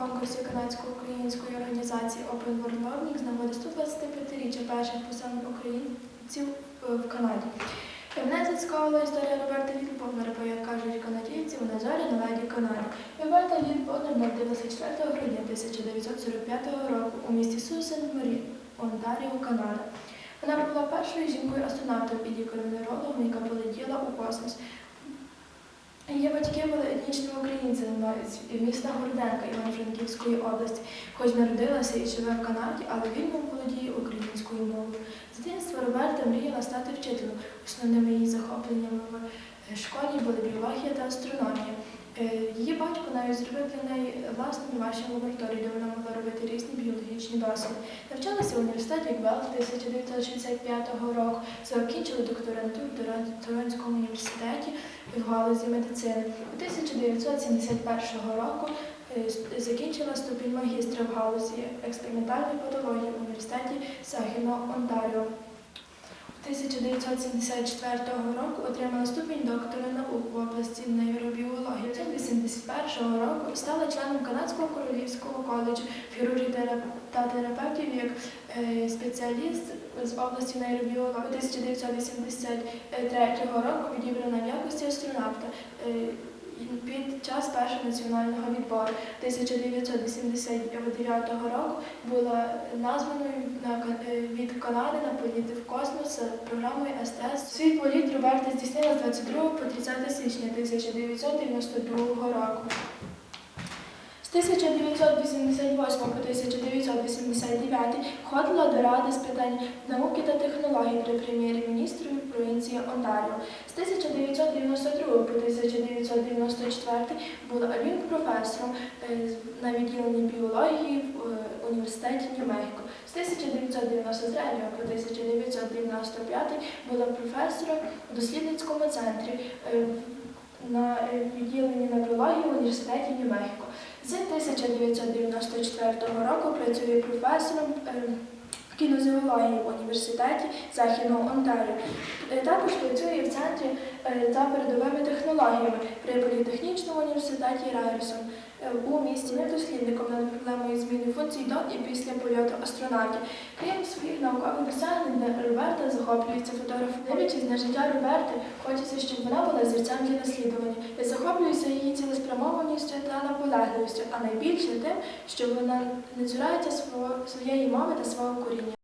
конкурсі канадсько-української організації Open World Learning з нагоди 125-річчя перших посадок українців е, в Канаді. Мене зацікавила історія Роберта Вільбонера, бо, як кажуть канадійці, вона зорі на леді Канади. Роберта Вільбонер народилася 4 грудня 1945 року у місті Сусен Морі, Онтаріо, Канада. Вона була першою жінкою астронавтом і лікарем-нейрологом, яка полетіла у космос. Її батьки були етнічними українцем міста Горденка Івано-Франківської області, хоч народилася і живе в Канаді, але вільно володіє українською мовою. З дитинства Роберта мріяла стати вчителем. Основними її захопленнями в е, школі були біологія та астрономія. Е, Її батько навіть зробив для неї власну домашню лабораторію, де вона могла досліди. Навчалася в університеті Гвелт 1965 року, закінчила докторантуру в Торо- Торонському університеті в галузі медицини. У 1971 року е, закінчила ступінь магістра в галузі експериментальної патології в університеті Західного Онтаріо. У 1974 року отримала ступінь доктора наук в області нейробіології. 1981 року стала членом Канадського королівського коледжу хірургії та терапевтів як е, спеціаліст з області нейробіології. У 1983 року відібрана в якості астронавта. е, під час першого національного відбору 1989 року була названою на е, Канади на політ в космос за програмою СТС. Свій політ Роберта здійснила з 22 по 30 січня 1992 року. З 1988 по 1989 входила до Ради з питань науки та технологій при прем'єр-міністрі провінції Онтаріо. З 1992 по 1994 була ад'юнкт-професором е, на відділенні біології університеті Нью-Мехіко. З 1993 по 1995 була професором у дослідницькому центрі е, на е, відділенні неврології в університеті Нью-Мехіко. З 1994 року працює професором е, кінозіології в університеті Західного Онтаріо. Е, Також працює в центрі за передовими технологіями при політехнічному університеті Райерсон е, у місті є дослідником над проблемою зміни функцій до і після польоту астронавтів. Крім своїх наукових досягнень, Роберта захоплюється фотографом. Дивлячись на життя Роберти, хочеться, щоб вона була зірцем для наслідування. Я захоплююся її цілеспрямованістю та наполегливістю, а найбільше тим, що вона не цурається своєї мами та свого коріння.